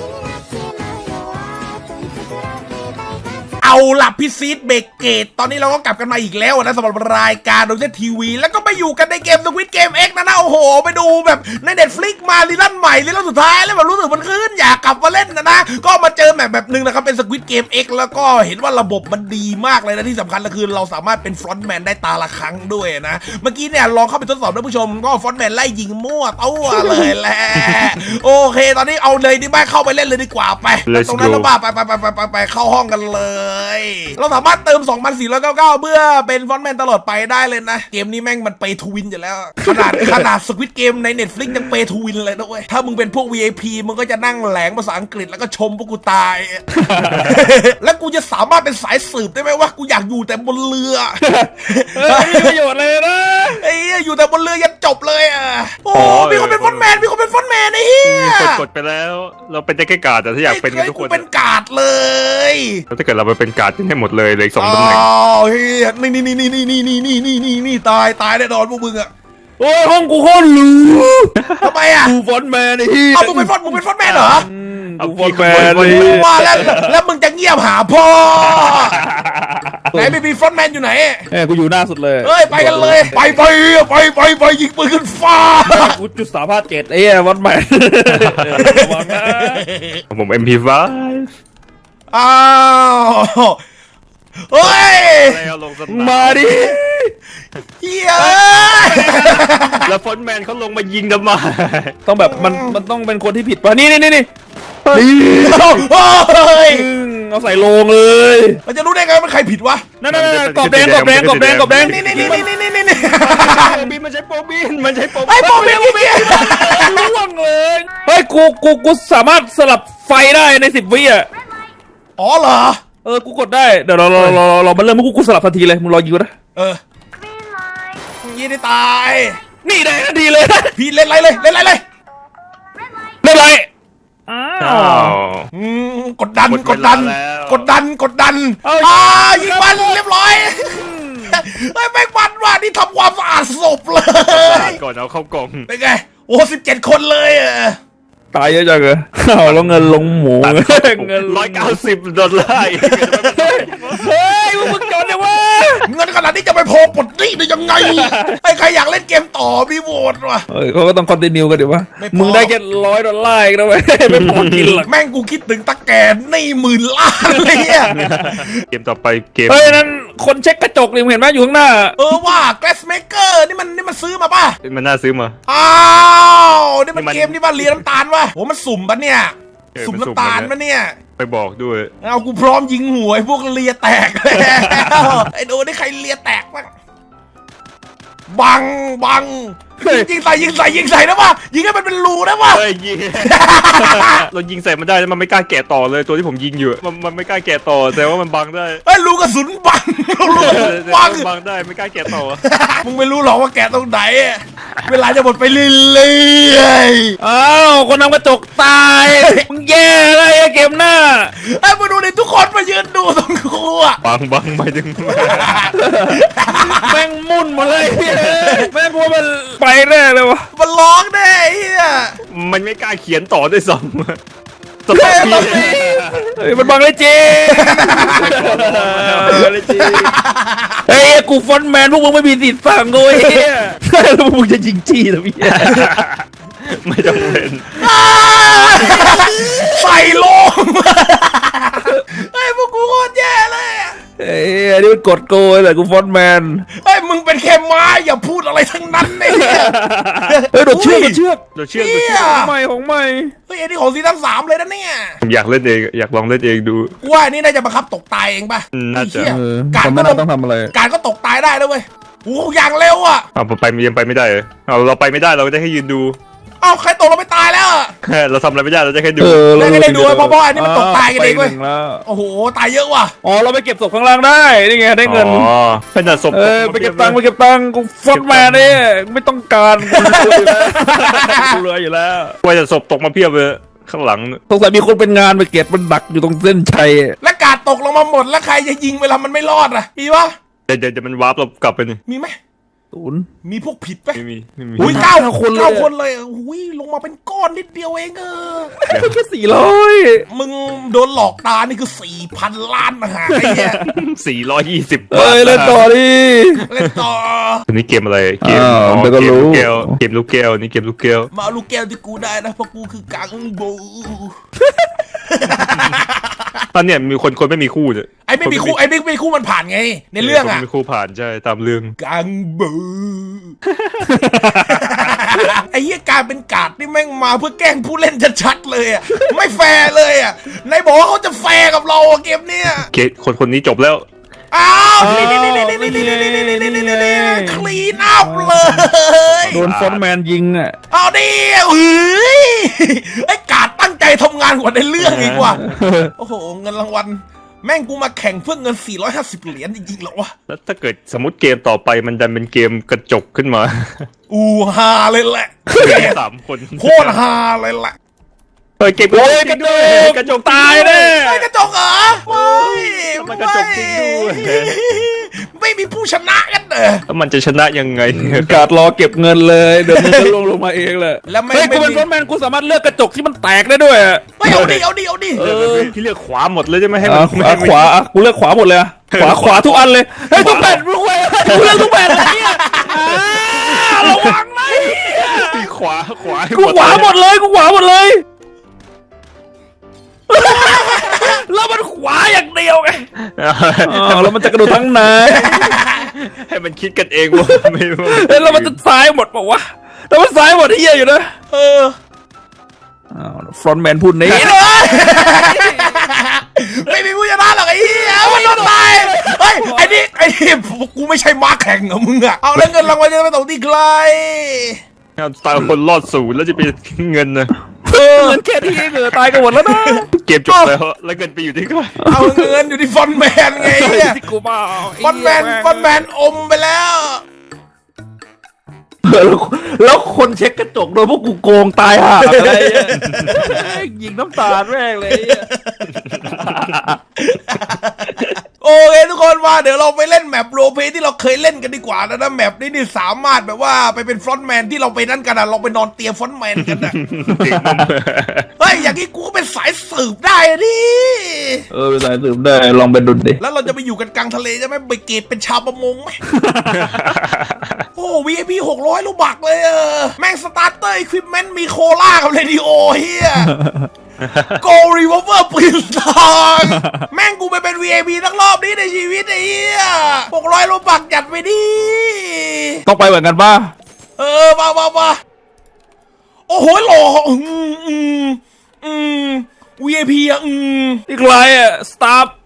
Nothing, nothing. เอาล่ะพี่ซีดเบเกต ตอนนี้เราก็กลับกันมาอีกแล้วนะสำหรับรายการโดยเทีวี แล้วก็ไปอยู่กันในเกมสวิตเกม X นะนะโอ้โห ไปดูแบบในเน็ตฟลิกมาลีลั่นใหม่ลีลั่นสุดท้ายแล้วแบบรู้สึกมันขึ้นอยากกลับมาเล่นนะนะ ก็มาเจอแบบแบบหนึ่งนะครับเป็นสวิตเกม X แล้วก็เห็นว่าระบบมันดีมากเลยนะที่สำคัญก็คือเราสามารถเป็นฟรอนต์แมนได้ตาละครั้งด้วยนะ เมื่อกี้เนี่ยลองเข้าไปทดสอบท่านผู้ชมก็ฟรอนต์แมนไล่ยิงมั่วตัวเลยแหละโอเค ตอนนี้เอาเลยดีไหมเข้าไปเล่นเลยดีกว่าไปตรงนั้น go แล้วบ้าไปไปไปไปไปไปเข้าห้องกันเลยเราสามารถเติม 2,499 เพื่อเป็นฟอนต์แมนตลอดไปได้เลยนะ เกมนี้แม่งมันเปย์ทวินอยู่แล้ว ขนาดขนาดสควิตเกมใน Netflix ยังเปย์ทวินเลยนะเว้ย ถ้ามึงเป็นพวก VIP มึงก็จะนั่งแหลงภาษาอังกฤษแล้วก็ชมพวกกูตาย แล้วกูจะสามารถเป็นสายสืบได้ไหมว่ากูอยากอยู่แต่บนเรือเฮ้ยไม่มีประโยชน์เลยนะไอ้เหี้ยอยู่แต่บนเรือยันจบเลยอะโอ้อ๋อมีคนเป็นฟอนต์แมนมีคนเป็นฟอนต์แมนไอ้เหี้ยกดกดไปแล้ว เราเป็นได้แค่การ์ดแต่ถ้าอยากเป็นกันทุกคนเป็นการ์ดเลยแล้วถ้าเกิดเราไปเป็นการ์ดกันให้หมดเลยเลยสองตำแหน่งอ้าวเฮ้ยนี่นี่นี่นี่นี่นี่นี่นี่นี่นี่ตายตายแน่นอนพวกมึงอะโอ้ยห้องกูโคตรหรูทำไมอะกูฟอนต์แมนไอ้เหี้ยเอามึงเป็นฟอนต์มึงเป็นฟอนต์แมนเหรออืมเอากูฟอนต์แมนพี่เลยขโมยว่าแล้วแล้วมึงจะเงียบหาพ่อไหนไม่มีฟอนต์แมนอยู่ไหนเอ้ยกูอยู่หน้าสุดเลยเฮ้ยไปกันเลย ไปไปไปไปไปยิงปืนขึ้นฟ้ากูจุดสามห้าเจ็ดไอ้เหี้ยฟอนต์แมนระวังนะผม MP5 อ้าวเฮ้ยแล้วลงสนมาดิเฮียแล้วฟอนต์แมนเขาลงมายิงทำไมต้องแบบมันมันต้องเป็นคนที่ผิดป่ะนี่นี่นี่นี่นี่เฮ้ยอืมเอาใส่โลงเลยมันจะรู้ได้ไงว่ามันใครผิดวะนั่นนั่นนั่นกรอบแดงกรอบแดงกรอบแดงกรอบแดงนี่นี่นี่นี่นี่นี่นี่โปรบินมันใช้โปรบินมันใช้โปรบิไอ้นโปรเมียโปรเมียล่วงเลยเฮ้ยกูกูกูสามารถสลับไฟได้ในสิบวิอะ อ๋อเหรอ เออ กูกดได้ เดี๋ยวเราเราเราเราเรามาเริ่มกูกูสลับทันทีเลย มึงรอยิงกูนะ เออยี่ได้ตาย นี่ได้ทันทีเลย พี่เล่นไรเลย เล่นไรเลยเรียบร้อยอ้าอ้าววอืมกดดันหมดกดดันเวลาแล้วกดดัน กดดันเอาอ่ายิงมันเรียบร้อยเฮ้ยแม่งมันว่ะนี่ทำความสะอาดศพเลย ก่อนเอาเข้ากล่อง เป็นไง โอ้สิบเจ็ดคนเลยอะ ตายเยอะจังเลยเอาแล้วเงินลงหมู เงินร้อยเก้าสิบดอลลาร์อีกเฮ้ยมึงมึงจนเนี่ยวะ เงินขนาดนี้จะไปพอปลดหนี้ได้ยังไง ไอ้ใครอยากเล่นเกมต่อพี่โหวตว่ะเฮ้ยเขาก็ต้องคอนติเนียกันดิวะไม่พอ มึงได้แค่ร้อยดอลลาร์เองนะเว้ยไม่พอกินหรอกแม่งกูคิดถึงตะแกนหนี่หมื่นล้านเลยเนี่ยเกมต่อไปเกมเฮ้ยนั่นคนเช็คกระจกนี่มึงเห็นไหมอยู่ข้างหน้า เออว่า Glassmaker นี่มันนี่มันซื้อมาป่ะ มันน่าซื้อมา อ้าวนี่มันนี่มันเกมที่ว่าเลียน้ำตาลวะโอ้มันสุ่มปะเนี่ย เออสุ่มมันสุ่มน้ำตาลมันปะเนี่ย ไปบอกด้วย เอากูพร้อมยิงหัวไอ้พวกเลียแตกแล้วไอ้โดนได้ใครเลียแตกบ้างบังบัง ยยิงใส่ยิงใส่ยิงใส่นะวะยิงให้มันเป็นรูนะวะเฮ้ยยิง เรายิงใส่มันได้แล้วมันไม่กล้าแกะต่อเลยตัวที่ผมยิงอยู่อะมันมันไม่กล้าแกะต่อแต่ว่ามันบังได้ไอ้ยรูกระสุนบังรูกระสุนแต่บัว่งมันบังได้ไม่กล้าแกะต่อมึงไม่รู้หรอกว่าแกะตรงไหนอะเวลาจะหมดไปเรื่อยอ้าวคนนำกระจกตายมึงแย่เลยไอ้เกมหน้า ๆไอ้ยมาดูในทุกคนมายืนดูตรงกูอะบังบังไปถึง แม่งมุ่นหมดเลยแม่งกลัวมันไปแน่เลยวะมันร้องแน่ไอ้เฮียมันไม่กล้าเขียนต่อด้วยซ้ำสเฮ้ต็อยปต้องพี่มีเฮ้ยมันบังเลยจริงเฮ้ยกูฟอนต์แมนพวกมึงไม่มีสิทธิ์สั่งกูไอ้เหี้ยแล้วพวกมึงจะยิงจี้เหรอพี่ไม่จำเป็นใส่ลงไอ้ยพวกกูโคตรแย่เลยอะ เฮ้ยอันนี้มันกดโกยเลยกูฟอนต์แมนไอ้ยมึงเป็นแค่ม้าอย่าพูดอะไรทั้งนั้นไอ้เหี้ยเฮ้ยโดดเชือกโดดเชือกเราเชื่อเหี้เรายเชื่อของใหม่ของใหม่เฮ้ยอันนี้ของซีซั่นสามเลยนะเนี่ยอยากเล่นเองอยากลองเล่นเองดู กูว่าอันนี้น่าจะบังคับตกตายเองป่ะอืมน่าจะ ไอ้เหี้ยเออการเขาไม่ก็น่าต้องทำอะไร การก็ตกตายได้แล้วเว้ยโอ้โหอย่างเร็วอะ เอาไปยังไปไม่ได้เหรอเอาเราไปไม่ได้เราได้แค่ยืนดู เอ้าใครตกเราไม่ตายแล้วอะ เราทำอะไรไม่ได้เราได้แค่ดูเออแล้วก็ได้ดูไอ้พ่อๆอันนี้มันตกตายกันเองเว้ย ไปหนึ่แล้วโอ้โห ตายเยอะว่ะ อ๋อเราไปเก็บศพข้างล่างได้นี่ไงได้เงิน อ๋อขนาดศพเออไปเก็บตังค์ไปเก็บตังค์กูฟอนต์แมนเนี่ยไม่ต้องการกูรวยอยู่แล้วว่าจะศพตกมาเพียบเลยข้างหลัง สงสัยมีคนเป็นงานไปเก็บมันดักอยู่ตรงเส้นชัยแล้วกาดตกลงมาหมดแล้วใครจะยิงเวลามันไม่รอดอะ มีปะเดี๋ยวเดี๋ยวเดี๋ยวมันวาร์ปเรากลับไปนี่มีไหม ศูนย์มีพวกผิดไหมไม่มีไม่มีอุ้ยเก้าเก้าคนเลยเก้าคนเลยอุ้ยลงมาเป็นก้อนนิดเดียวเองเออแค่สี่ร้อยมึงโดนหลอกตานี่คือสี่พันล้านนะฮะไอ้เนี่ยสี่ร้อยยี่สิบเอ้ยเล่นต่อดิเล่นต่ออันนี้เกมอะไรเกมอ้าวอ๋อเดี๋ยวก็เกมรู้ลูกแก้วเกมลูกแก้วนี่เกมลูกแก้วมาเอาลูกแก้วที่กูได้นะเพราะกูคือกังบูตอนเนี้ยมีคนคนไม่มีคู่เนี่ยไอ้ไม่มีคู่ไอ้ไม่มีคู่มันผ่านไง ในเรื่องคนอะไม่มีคู่ผ่านใช่ตามเรื่องกังบูไอ้เหี้ยการเป็นกาดนี่แม่งมาเพื่อแกล้งผู้เล่นชัดๆเลยอะไม่แฟร์เลยอะนายบอกว่าเขาจะแฟร์กับเราอะเกมเนี้ยเคสคนคนนี้จบแล้วอ้าวนี่นี่นี่นี่นี่นี่นี่นี่นี่นี่นี่นี่คลีนอัพเลยโดนฟอนต์แมนยิงอะเอาดิเอ้ยไอ้กาดตั้งใจทำงานกว่าในเรื่องอีกว่ะโอ้โหเงินรางวัล แม่งกูมาแข่งเพื่อเงิน 450 เหรียญจริงๆเหรอวะ แล้วถ้าเกิดสมมติเกมต่อไปมันดันเป็นเกมกระจกขึ้นมา อูฮาเลยแหละ สามคนโคตรฮาเลยแหละเฮ้ยเกมโอ้ยจริงด้วยกระจกกระจกตายแน่ ไอ้กระจกเหรอไม่มันกระจกจริงด้วย ไม่มีผู้ชนะกันเหรอแล้วมันจะชนะยังไง กาดรอเก็บเงินเลย เดี๋ยวมึงจะลงลงมาเองแหละแล้วไม่เฮ้ยไม่กูเป็นมี ฟอนต์แมนกูสามารถเลือกกระจกที่มันแตกได้ด้วยอะไม่เอาดิเอาดิเอาดิเออที่เลือกขวาหมดเลยใช่ไหมให้มัอะนไม่อะให้มันขวาอะกูเลือกขวาหมดเลยอะขวาขวาทุกอันเลยเฮ้ยทุกแผ่นทุกแผ่นกูเลือกทุกแผ่นเลยเนี่ยอ่าระวังนะที่ขวาขวาให้กูขวาหมดเลยกูขวาหมดเลย แล้วมันขวาอย่างเดียวไงอ้าวแล้วมันจะกระโดดทั้งไหนให้มันคิดกันเองว่าไม่ว่าเฮ้ยแล้วมันจะซ้ายหมดเปล่าวะแล้วมันซ้ายหมดที่เหี้ยอยู่นะเอออ้าวฟรอนต์แมนพูดนี้ไม่มีผู้ชนะหรอกไอ้เหี้ยมันโดนตายเฮ้ยไอ้นี่ไอ้นี่กูไม่ใช่มาแข่งเหรอมึงอะเอาแล้วเงินรางวัลจะไปตกที่ใครตายคนรอดศูนย์แล้วจะไปเงินนะ เออเงินแค่นี้เหงอตายกันหมดแล้วนะเกมจบแล้วแล้วเงินไปอยู่ที่ใครเอาเงินอยู่ที่ฟอนต์แมนไงเนี่ยที่กูมาฟอนต์แมนฟอนต์แมนอมไปแล้วแล้วแล้วคนเช็คกระจกโดนพวกกูโกงตายห่าอะไรเนี่ยยิงน้ำตาลแม่งเลยเนี่ย โอเคทุกคนมาเดี๋ยวเราไปเล่นแมปโรลเพลย์ที่เราเคยเล่นกันดีกว่านะนะแมปนี้นี่สามารถแบบว่าไปเป็นฟรอนต์แมนที่เราไปนั่นกันอะเราไปนอนเตียงฟรอนต์แมนกันอะเฮ้ยอย่างนี้กูก็เป็นสายสืบได้อะดิเออเป็นสายสืบได้ลองไปดุนดิแล้วเราจะไปอยู่กันกลางทะเลใช่ไหมไปเกตเป็นชาวประมงไหมโอ้ VIP หกร้อยลูกบักเลยเออแม่งสตาร์เตอร์อุปเมนต์มีโคล่ากับเรดิโอเฮีย โกรีวอเวอร์ปืนทองแม่งกูไปเป็น VIP ทั้งรอบนี้ในชีวิตไอ้เหี้ยหกร้อยลูกบักจัดไปดิต้องไปเหมือนกันป่ะเออมามามาโอ้โหหล่ออืมอืมอืม VIP อะอืมอีกไรอะสตาร์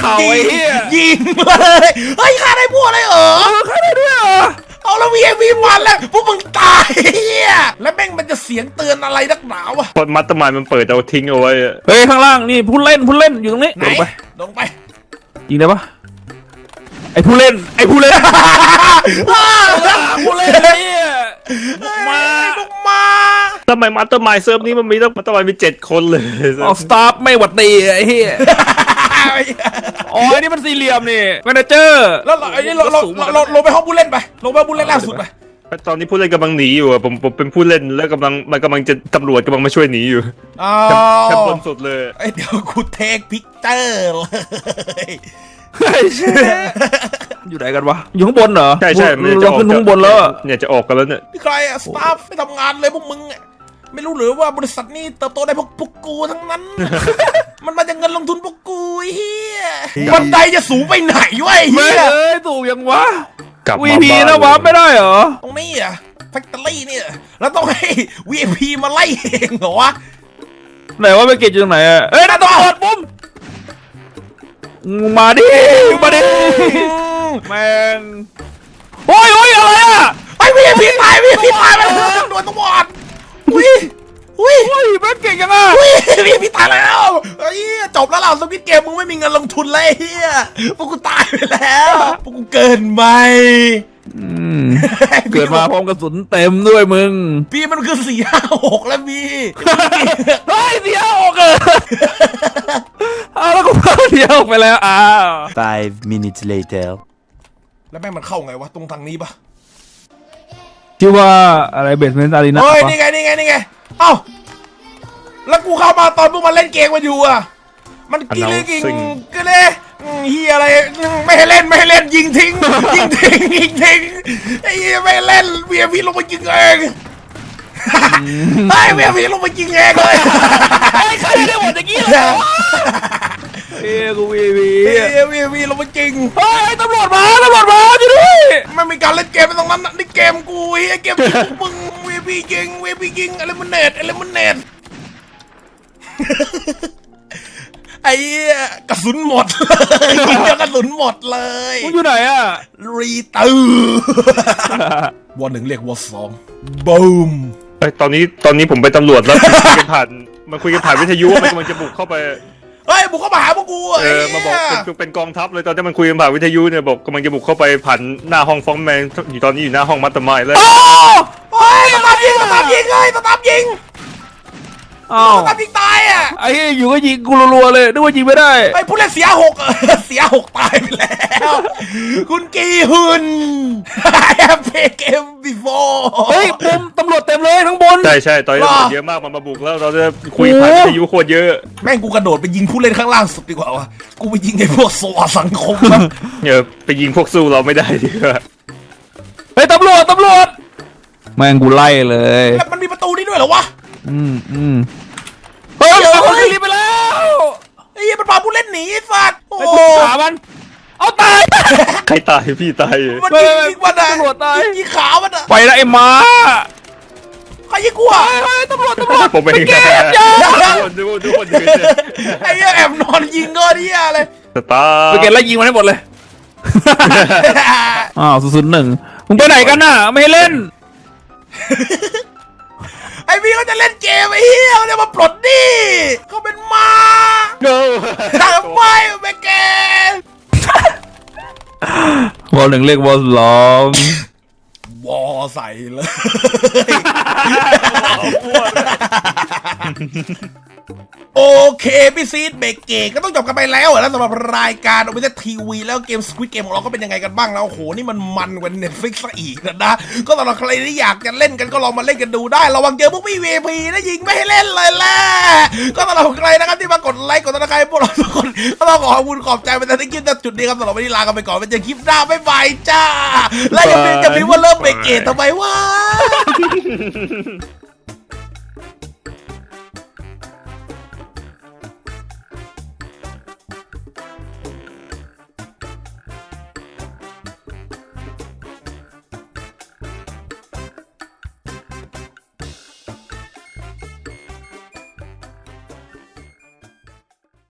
เข่าไอ้เหี้ยยิงเลยเฮ้ยฆ่าได้พวกเลยเหรอเออใครได้ เสียงเตือนอะไรนักหนาวะคนมัตเตอร์มายมันเปิดเอาทิ้งเอาไว้อะเฮ้ยข้างล่างนี่ผู้เล่นผู้เล่นอยู่ตรงนี้ไหนลงไปลงไปยิงได้ปะไอผู้เล่นไอผู้เล่น ผู้เล่นเนี่ยมามาลงมาทำไมมัตเตอร์มายเซิร์ฟนี้มันมีต้องมัตเตอร์มายมีเจ็ดคนเลยออกสตาร์ไม่หวัดดีไอ้เหี้ยอ๋อไอ้นี่มันสี่เหลี่ยมนี่แมเนเจอร์แล้วเราไอ้นี่เราเราเราเราลงไปห้องผู้เล่นไปลงไปห้องผู้เล่นล่าสุดไป ตอนนี้ผู้เล่นกำลังหนีอยู่อะผมผมเป็นผู้เล่นแล้วกำลังมันกำลังจะตำรวจกำลังมาช่วยหนีอยู่อ้าแค่วบนสุดเลยไอ้เดี๋ยวกูเทคพิกเจอร์เลยอยู่ไหนกันวะ อยู่ข้างบนเหรอใช่ใช่เราขึ้นข้างบนแล้วอะเนี่ยจะออกกันแล้วเนี่ยนี่ใครอะสตาฟไม่ทำงานเลยพวกมึงอะไม่รู้หรือว่าบริษัทนี้เติบโตได้พวกพวกกูทั้งนั้น มันมาจากเงินลงทุนพวกกูไอ้เฮียบันไดจะสูงไปไหนวะไอ้ไม่เฮียเอ้ยถูกยังวะ กลับมาวีพีบ้านะวะไม่ได้เหรอ ตรงนี้อะแฟคทอรี่เนี่ย แล้วต้องให้ VIP มาไล่เองเหรอวะ ไหนว่าไปเก็ตอยู่ตรงไหนอะเอ้ยนั่นตำรวจปุ้มมาดิมาดิแม่งโอ้ยโอ้ยอะไรอะไอ้ VIP ตาย VIP ตายไปแล้วโดนตำรวจอุ้ย อุ้ยโอ้ยแม่งเก่งยังอะอุ้ย VIP ตายแล้วไอ้เหี้ยจบแล้วเราสวิตเกมมึงไม่มีเงินลงทุนเลยไอ้เฮียพวกกูตายไปแล้วพวกกูเกินไปอืมเกิดมาพร้อมกระสุนเต็มด้วยมึง พี่มันคือสี่ห้าหกแล้วพี่เฮ้ยเดียวออกเอออ้าวแล้วก็เพิ่มเดียวออกไปแล้วอ้าว Five minutes later. แล้วแม่งมันเข้าไงวะ ตรงทางนี้ปะชื่อว่าอะไรเบสเมนต์อารีนาเฮ้ย นี่ไง นี่ไง นี่ไง เอ้า แล้วกูเข้ามาตอนพวกมันเล่นเกมกันอยู่อะ มันกินเลยกิงก็เลยอืมเฮียอะไรอืมไม่ให้เล่นไม่ให้เล่นยิงทิ้ง ยิงทิ้งยิงทิ้งไอ้เหี้ยไม่ให้เล่นเวียพี่ลงมายิงเองไอ้เวียพี่ลงมายิงเองเลย ไอ้ใครได้หมดอย่างงี้เลยเหรอเอ้ยกูวีวีเวียเวียพี่ลงมายิง เฮ้ยตำรวจมาตำรวจมาช่วยด้วยไม่มีการเล่นเกมตรงนั้นนะนี่เกมกูไอ้เกมของมึงเวีย พี่ยิงเวียพี่ยิงอะไรมันเน็ตอะไรมันเน็ตไอ้เหี้ยกระสุนหมดเลยยิงแล้วกระสุนหมดเลย มึงอยู่ไหนอะ รีตือวอหนึ่งเรียกวอสองบูมเอ้ยตอนนี้ตอนนี้ผมเป็นตำรวจแล้ว คุยกันผ่านมันคุยกันผ่านวิทยุว่ามันกำลังจะบุกเข้าไป เฮ้ยบุกเข้ามาหาพวกกูเออมาบอกเป็นเป็นกองทัพเลยตอนนี้มันคุยกันผ่านวิทยุเนี่ยบอกกำลังจะบุกเข้าไปผ่านหน้าห้องฟ้องแมนอยู่ตอนนี้อยู่หน้าห้องมัตเตอร์ไมล์แล้วเฮ้ยสตาร์ทยิงสตาร์ทยิงเลยสตาร์ทยิง อ้าวสตาร์ทยิงตายอะไอ้เหี้ยอยู่ก็ยิงกูรัวๆเลยนึกว่ายิงไม่ได้ไอ้ผู้เล่นเสียหก เสียหกตายไปแล้ว คุณกีหุน I have played game before เฮ้ยมุมตำรวจเต็มเลยทั้งบน ใช่ใช่ตอนนี้หรอตำรวจเยอะมากมันมาบุกแล้วเราจะคุยผ่านวิทยุโคตรเยอะแม่งกูกระโดดไปยิงผู้เล่นข้างล่างสุดดีกว่าวะกูไปยิงไอ้พวกโซอาสังคมนะเออไปยิงพวกสู้เราไม่ได้ดีกว่าเฮ้ยตำรวจตำรวจแม่งกูไล่เลย แล้วมันมีประตูนี้ด้วยเหรอวะ อืมอืมเฮ้ยเฮ้ยเอาคนรีบไปแล้วไอ้เหี้ยมันพาผู้เล่นหนีไอ้สัตว์โอ้ไอ้กูขามัน เอาตาย ใครตายพี่ตายมันยิงยิงมันอะตำรวจตาย ยิงขามันอะไปนะไอ้ม้าใครยิงกูอะเฮ้ยเฮ้ยตำรวจตำรวจผมเองไปเก็บยาทุกคนทุกคนทุกคนยืนเนี่ยไอ้เหี้ยแอบนอนยิงก็เหี้ยเลยสตาร์ไปเก็บแล้วยิงมันให้หมดเลย อ้าวศูนย์หนึ่งมึงไปไหนกันน่ะ ไม่ให้เล่น ไอ้พี่เขาจะเล่นเกมไอ้เหี้ยเขาจะมาปลดหนี้เขาเป็นหมาโก้ทำไมไม่เกมวอลหนึ่งเรียกวอลสองวอใส่เลย โอเคพี่ซีดเบรกเกก็ต้องจบกันไปแล้วนะสำหรับรายการโอเปร่าทีวีแล้วเกมสควิตเกมของเราก็เป็นยังไงกันบ้างนะโอ้โหนี่มันมันกว่าเน็ตฟลิกซะอีกนะนะก็สำหรับใครที่อยากจะเล่นกันก็ลองมาเล่นกันดูได้ระวังเจอพวกพี่วีพีนะยิงไม่ให้เล่นเลยแหละก็สำหรับใครนะครับที่มากดไลค์กดติดตามพวกเราทุกคนก็ต้องขอขอบคุณขอบใจไปแต่ที่คลิปณจุดนี้ครับสำหรับวันนี้ลากันไปก่อนไปเจอคลิปหน้าบ๊ายบายจ้าและอย่าลืมจะพิมพ์ว่าเริ่มเบรกเกทำไมวะ